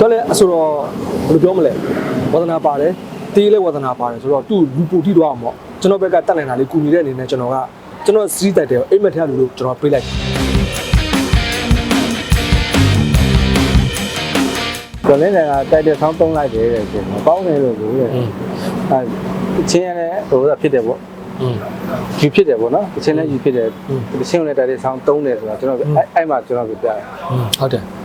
တော်လဲအဆိုတော့ဘယ်လိုပြောမလဲဝါသနာပါတယ်တေးလဲဝါသနာပါတယ်ဆိုတော့သူ့လူပူထိတော့အောင်ပေါ့ကျွန်တော်ဘက်ကတက်နိုင်တာလေးကူညီတဲ့အနေနဲ့ကျွန်တော်ကကျွန်တော်စီးတိုက်တယ်အိမ်မက်ထက်လူလို့ကျွန်တော်ပြေးလိုက်ကျွန်တော်လည်းတိုက်တဲ့ဆောင်းသုံးလိုက်တယ်တဲ့ရှင်မပေါင်းနေလို့ဘူးတဲ့အဲချင်းရတဲ့ဟိုကဖြစ်တယ်ပေါ့ယူဖြစ်တယ်ပေါ့နော်တချင်းလည်းယူဖြစ်တယ်တချင်းလည်းတိုက်တဲ့ဆောင်းသုံးတယ်ဆိုတော့ကျွန်တော်အဲ့အဲ့မှာကျွန်တော်ပြပြတယ်ဟုတ်တယ်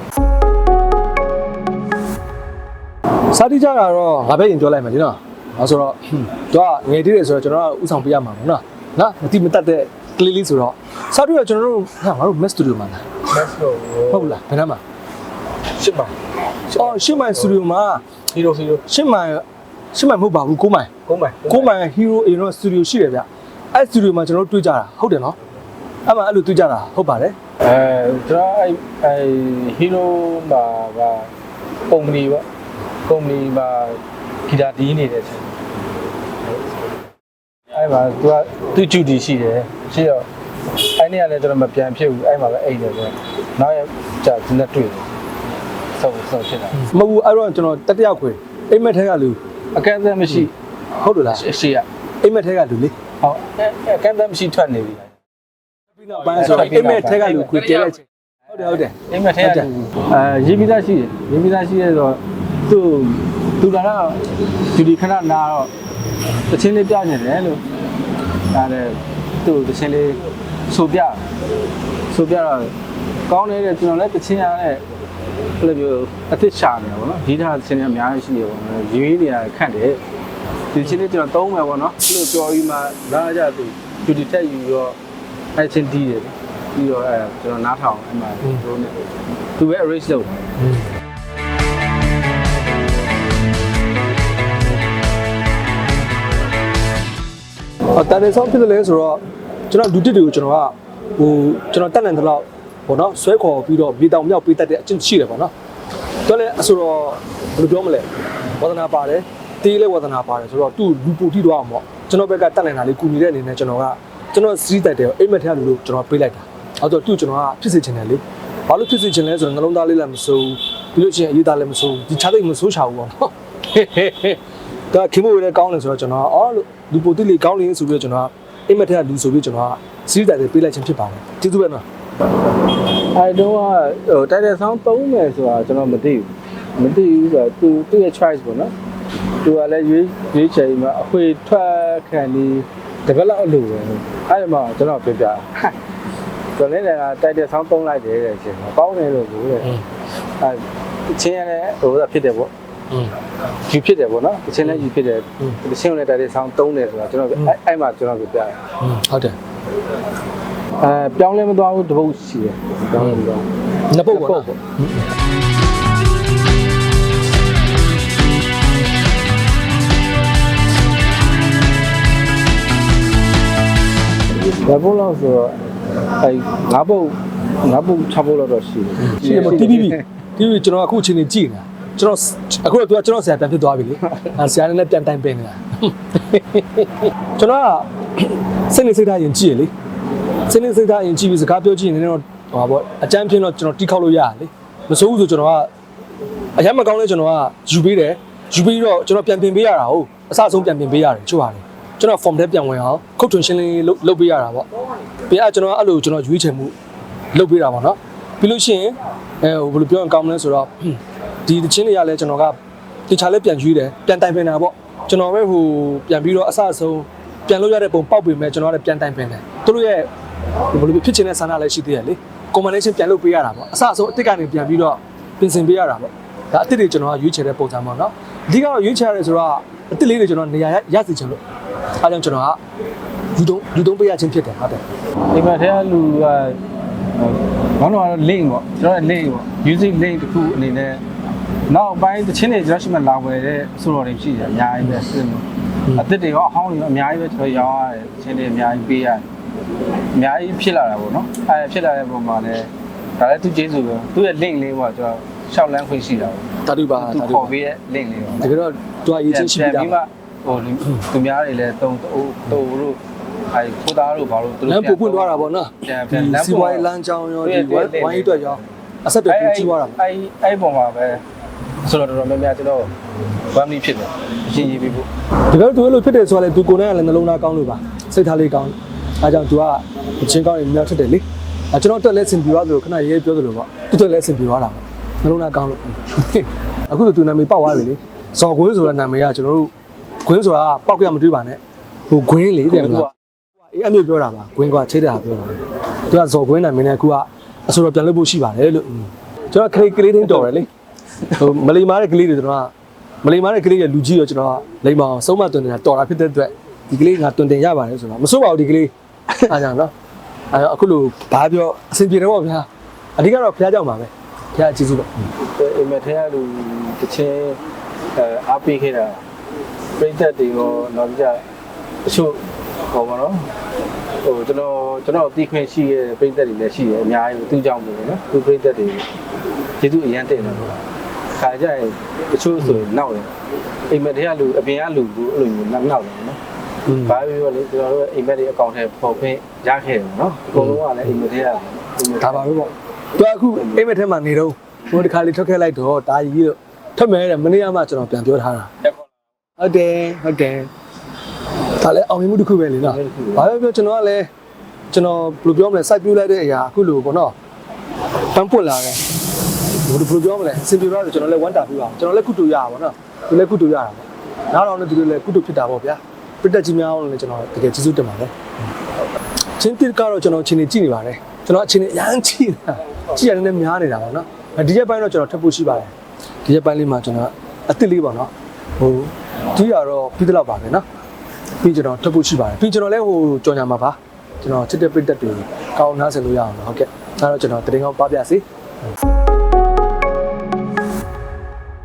စာတိကြတာတော့ငါပဲရင်ပြောလိုက်မယ်ဒီနော်အဲဆိုတော့သူကငယ်သေးတယ်ဆိုတော့ကျွန်တော်ကဥဆောင်ပေးရမှာပေါ့နော်နော်မတိမတတ်တဲ့ကလေးလေးဆိုတော့စာတိကကျွန်တော်တို့ဟာငါတို့ Mac Studio မှာလားမက်ဆိုဟုတ်လားဘယ်နှမှာရှစ်ပါအော်ရှစ်မိုင် Studio မှာဟီရိုဟီရိုရှစ်မိုင်ရှစ်မိုင်မဟုတ်ပါဘူးကိုမိုင်ကိုမိုင်ကိုမိုင် Hero A တော့ Studio ရှိတယ်ဗျအဲ့ Studio မှာကျွန်တော်တို့တွေ့ကြတာဟုတ်တယ်နော်အဲ့မှာအဲ့လိုတွေ့ကြတာဟုတ်ပါတယ်အဲကျွန်တော်အဲ့အဲ့ဟီရိုမှာကကုမ္ပဏီပေါ့ ကုမ္ပဏီမှာဂီတာတီးနေတယ်ချင်းအဲ့မှာသူကသူ့ဂျူတီရှိတယ်ရှိတော့အဲ့နေ့ကလည်းကျွန်တော်မပြန်ဖြစ်ဘူးအဲ့မှာပဲအိတ်တယ်ဆိုတော့နောက်ရကြာသူနဲ့တွေ့တယ်ဆောက်ဆောက်ဖြစ်တာမဟုတ်ဘူးအဲ့တော့ကျွန်တော်တတိယခွေအိမ်မက်ထဲကလူအကန့်အသတ်မရှိဟုတ်တယ်လားအရှိရအိမ်မက်ထဲကလူလေဟုတ်အကန့်အသတ်မရှိထွက်နေပြီပြီးနောက်ပိုင်းဆိုတော့အိမ်မက်ထဲကလူခွေတဲလိုက်ချင်းဟုတ်တယ်ဟုတ်တယ်အိမ်မက်ထဲကအဲရေးပြီးသားရှိတယ်ရေးပြီးသားရှိရတော့ သူ့သူလာတော့ဂျူဒီခဏနာတော့တချင်းလေးပြနေတယ်လို့ဒါလည်းသူ့တချင်းလေးဆိုပြဆိုပြတော့ကောင်းနေတဲ့ကျွန်တော်လည်းတချင်းရတဲ့ဘယ်လိုမျိုးအသစ်ရှာနေတာပေါ့နော်ဒီထားတချင်းတွေအများကြီးရှိနေပေါ့နော်ရေးရေးနေရခန့်တယ်ဒီချင်းလေးကျွန်တော်သုံးမယ်ပေါ့နော်အဲ့လိုပြောပြီးမှလာကြသူဂျူဒီတက်ယူတော့အဲ့ချင်းတီးတယ်ပြီးတော့အဲကျွန်တော်နားထောင်အဲ့မှာတို့နဲ့သူပဲ arrange လုပ်တယ် တန်တယ်ဆောင်ဖြစ်တယ်လဲဆိုတော့ကျွန်တော်လူတစ်တွေကိုကျွန်တော်ကဟိုကျွန်တော်တက်နိုင်တဲ့လောက်ပေါ့နော်ဆွဲခေါ်ပြီးတော့မြေတောင်မြောက်ပေးတတ်တဲ့အချင်းရှိတယ်ပေါ့နော်တော့လေအဆိုတော့ဘယ်လိုပြောမလဲဝါသနာပါတယ်တေးလည်းဝါသနာပါတယ်ဆိုတော့သူ့လူပူတိတော့အောင်ပေါ့ကျွန်တော်ဘက်ကတက်နိုင်တာလေးကူညီတဲ့အနေနဲ့ကျွန်တော်ကကျွန်တော်စီးတိုက်တယ်အိမ်မက်ထက်လူလို့ကျွန်တော်ပေးလိုက်တာအော်တော့သူ့ကျွန်တော်ကဖြစ်စေချင်တယ်လေဘာလို့ဖြစ်စေချင်လဲဆိုတော့နှလုံးသားလေးလည်းမစိုးဘူးပြီးလို့ချင်းအရေးသားလည်းမစိုးဘူးဒီခြားသိပ်မစိုးချဘူးပေါ့နော် ဒါခင်မိုးလည်းကောင်းတယ်ဆိုတော့ကျွန်တော်ကအော်လို့လူပိုတိလေးကောင်းနေဆိုပြီးတော့ကျွန်တော်ကအိမ်မက်ထက်လူဆိုပြီးကျွန်တော်ကစီးတိုက်တယ်ပေးလိုက်ခြင်းဖြစ်ပါတယ်ကျေးဇူးပဲနော်အဲတော့ဟိုတိုက်တဲ့ဆောင်းသုံးမယ်ဆိုတာကျွန်တော်မသိဘူးမသိဘူးဆိုတော့သူသူ့ရဲ့ choice ပေါ့နော်သူကလည်းရွေးရွေးချယ်မှာအခွေထွက်ခံပြီးတပတ်လောက်အလိုပဲအဲ့ဒီမှာကျွန်တော်ပြောပြကျွန်တော်လည်းတိုက်တဲ့ဆောင်းသုံးလိုက်တယ်တဲ့ရှင်ပေါင်းတယ်လို့ကိုတဲ့အဲချင်းရတဲ့ဟိုကဖြစ်တယ်ပေါ့อืม ယူဖြစ်တယ်ပေါ့နော်ချင်းလည်းယူဖြစ်တယ်ချင်းလည်းတိုက်တဲ့ဆောင်းသုံးတယ်ဆိုတော့ကျွန်တော်အဲ့အဲ့မှာကျွန်တော်ပြောပြတယ်อืมဟုတ်တယ်အဲပြောင်းလဲမသွားဘူးတပုတ်ရှိတယ်ပြောင်းလဲမသွားဘူးနှစ်ပုတ်ပေါ့နော်ဘယ်ဘုတ်လောက်ဆိုတော့အဲငါးပုတ်ငါးပုတ်6ပုတ်လောက်တော့ရှိတယ်ရှိတယ်မတီးပြီးပြီတီးပြီးကျွန်တော်အခုအချိန်နေကြည့်နေတာ ကျွန်တော်အခုတော့သူကကျွန်တော်ဆရာပြန်ဖြစ်သွားပြီလေအဲဆရာနဲ့ပြန်တိုင်ပင်နေတာကျွန်တော်ကစိတ်နဲ့စိတ်ထားရင်ကြည့်ရလေစိတ်နဲ့စိတ်ထားရင်ကြည့်ပြီးစကားပြောကြည့်ရင်လည်းတော့ဟောပေါ့အကြမ်းဖြင့်တော့ကျွန်တော်တီးခေါက်လို့ရတယ်လေမစိုးဘူးဆိုကျွန်တော်ကအရင်မကောင်းလဲကျွန်တော်ကယူပေးတယ်ယူပြီးတော့ကျွန်တော်ပြန်ပြင်ပေးရတာဟုတ်အစအဆုံးပြန်ပြင်ပေးရတယ်ချို့ပါတယ်ကျွန်တော် form ထဲပြန်ဝင်အောင်ခုတ်ထွင်ရှင်းလင်းလုပ်လုပ်ပေးရတာပေါ့ပြီးတော့ကျွန်တော်အဲ့လိုကျွန်တော်ရွေးချယ်မှုလုပ်ပေးတာပေါ့နော်ပြီးလို့ရှိရင်အဲဟိုဘယ်လိုပြောရင်ကောင်းမလဲဆိုတော့ ဒီတချင်းတွေကလည်းကျွန်တော်ကတခြားလည်းပြန်ရွေးတယ်ပြန်တိုင်ပင်တာပေါ့ကျွန်တော်ပဲဟိုပြန်ပြီးတော့အစအဆုံးပြန်လို့ရတဲ့ပုံပေါက်ပေမဲ့ကျွန်တော်ကလည်းပြန်တိုင်ပင်တယ်သူတို့ရဲ့ဘယ်လိုဖြစ်ချင်တဲ့ဆန္ဒလည်းရှိသေးတယ်လေ combination ပြန်လုပ်ပေးရတာပေါ့အစအဆုံးအစ်စ်ကနေပြန်ပြီးတော့ပြင်ဆင်ပေးရတာပေါ့ဒါအစ်စ်တွေကျွန်တော်ကရွေးချယ်တဲ့ပုံစံပေါ့နော်အဓိကတော့ရွေးချယ်ရတယ်ဆိုတော့အစ်စ်လေးတွေကျွန်တော်နေရာရစီချင်လို့အားကြောင့်ကျွန်တော်ကယူတုံးယူတုံးပေးရခြင်းဖြစ်တယ်ဟုတ်တယ်ဒီမှာထဲကလူကဘောင်းတော့ link ပေါ့ကျွန်တော် link ပေါ့ music link တခုအနေနဲ့ နောက်ပိုင်းတချင်းတွေကျွန်တော်ရှိမှလာဝယ်တဲ့ဆိုတော်တွေရှိတယ်အများကြီးပဲစစ်လို့အသစ်တွေရောအဟောင်းတွေရောအများကြီးပဲကျွန်တော်ရောင်းရတယ်တချင်းတွေအများကြီးပေးရတယ်အများကြီးဖြစ်လာတာပေါ့နော်အဲဖြစ်လာတဲ့ပုံမှာလည်းဒါလည်းသူကျေးဇူးပဲသူ့ရဲ့ link လေးပေါ့ကျွန်တော်ရှောက်လန်းခွင့်ရှိတာပေါ့တာတူပါသူတာတူခေါ်ပါပေးတဲ့ link လေးပေါ့တကယ်တော့သူကရေးချင်းရှိပြီးသားပြီးပါမှဟိုသူများတွေလည်းတုံတုံတုံတို့အဲခိုးသားတို့ဘာလို့သူတို့လမ်းပို့ပွင့်သွားတာပေါ့နော်ပြန်ပြန်လမ်းစီပို့ဝိုင်းလမ်းကြောင်းရောဒီဝိုင်းဝိုင်းအတွက်ရောအဆက်တွေပူကြီးသွားတာပေါ့အဲအဲ့ပုံမှာပဲ ဆိုတော့တော်တော်များများကျွန်တော်ဝမ်းမီဖြစ်တယ်အရှင်ရေးပြီးဖို့တကယ်သူအဲ့လိုဖြစ်တယ်ဆိုတော့လေသူကိုယ်နဲ့ကလည်းနှလုံးသားကောင်းလို့ပါစိတ်ထားလေးကောင်းအဲကြောင့်သူကအချင်းကောင်းရင်မြောက်ဖြစ်တယ်လေအဲကျွန်တော်တက်လက်စင်ပြသွားသလိုခဏရေးပြောသလိုပေါ့သူတက်လက်စင်ပြသွားတာပေါ့နှလုံးသားကောင်းလို့အခုဆိုသူနာမည်ပေါက်သွားပြီလေဇော်ကွင်းဆိုတဲ့နာမည်ကကျွန်တော်တို့ကွင်းဆိုတာပေါက်ကြမတွေ့ပါနဲ့ဟိုကွင်းလေးတဲ့မလားအေးအမျိုးပြောတာပါကွင်းကချိတ်တာပြောတာသူကဇော်ကွင်းနာမည်နဲ့အခုကအဆိုတော့ပြန်လုပ်ဖို့ရှိပါတယ်လို့ကျွန်တော်ခလေးကလေးတင်းတော်တယ်လေ ဟိုမလီမားတဲ့ကလေးတွေကျွန်တော်ကမလိမ္မာတဲ့ကလေးရဲ့လူကြီးရောကျွန်တော်ကလိမ္မာအောင်ဆုံးမတွင်နေတာတော်တာဖြစ်တဲ့အတွက်ဒီကလေးငါတွင်တင်ရပါတယ်ဆိုတော့မစိုးပါဘူးဒီကလေးအားကြောင့်နော်အဲတော့အခုလိုဘာပြောအဆင်ပြေတယ်ပေါ့ဗျာအဓိကတော့ဖះကြောင့်ပါပဲဖះအကျေးဇူးပေါ့အိမ်မက်ထဲကလူတစ်ချင်းအဲအားပေးခဲ့တာပြိသက်တွေရောနောက်ကြအချို့ဟောပါတော့ဟိုကျွန်တော်ကျွန်တော်တီးခွင့်ရှိရဲ့ပြိသက်တွေလည်းရှိရဲ့အများကြီးသူ့ကြောင့်ပေါ့နော်သူပြိသက်တွေကျေးဇူးအရန်တင်တယ် ခါကြရင်တချို့ဆိုရင်နောက်တယ်အိမ်မက်ထဲကလူအပြင်ကလူလူအဲ့လိုမျိုးနောက်နောက်တယ်နော်อืมဘာပဲပြောလေကျွန်တော်တို့အိမ်မက်တွေအကောင့်ထဲပေါ်ခွင့်ရခဲ့တယ်နော်အကုန်လုံးကလည်းအိမ်မက်ထဲကဒါပါပဲပေါ့သူကအခုအိမ်မက်ထဲမှာနေတော့ဟိုတစ်ခါလေးထွက်ခဲ့လိုက်တော့တာကြီးတော့ထွက်မယ်တဲ့မနေ့ကမှကျွန်တော်ပြန်ပြောထားတာဟုတ်တယ်ဟုတ်တယ်ဒါလည်းအောင်မြင်မှုတစ်ခုပဲလေနော်ဘာပဲပြောကျွန်တော်ကလည်းကျွန်တော်ဘယ်လိုပြောမလဲစိုက်ပြူလိုက်တဲ့အရာအခုလိုပေါ့နော်ပန်းပွက်လာတယ် ဘယ်လိုပြောမလဲအဆင်ပြေတော့ကျွန်တော်လည်းဝမ်းတာပြပါကျွန်တော်လည်းကုတူရပါဘောနော်သူလည်းကုတူရတာပေါ့နောက်တော့လည်းသူတို့လည်းကုတူဖြစ်တာပေါ့ဗျာပြတက်ကြီးများအောင်လည်းကျွန်တော်တကယ်ကျေးဇူးတင်ပါတယ်ချင်းတစ်ကတော့ကျွန်တော်ချင်းနေကြည့်နေပါတယ်ကျွန်တော်အချင်းနေအရန်ကြည့်နေတာကြည့်ရတယ်လည်းများနေတာပေါ့နော်ဒီရက်ပိုင်းတော့ကျွန်တော်ထပ်ဖို့ရှိပါတယ်ဒီရက်ပိုင်းလေးမှာကျွန်တော်အစ်စ်လေးပေါ့နော်ဟိုကြည့်ရတော့ပြီးတော့ပါပဲနော်ပြီးကျွန်တော်ထပ်ဖို့ရှိပါတယ်ပြီးကျွန်တော်လည်းဟိုကြော်ညာမှာပါကျွန်တော်ချစ်တဲ့ပြတက်တွေကောင်းနားဆင်လို့ရအောင်နော်ဟုတ်ကဲ့ဒါတော့ကျွန်တော်တရင်ကောင်းပါပြစီ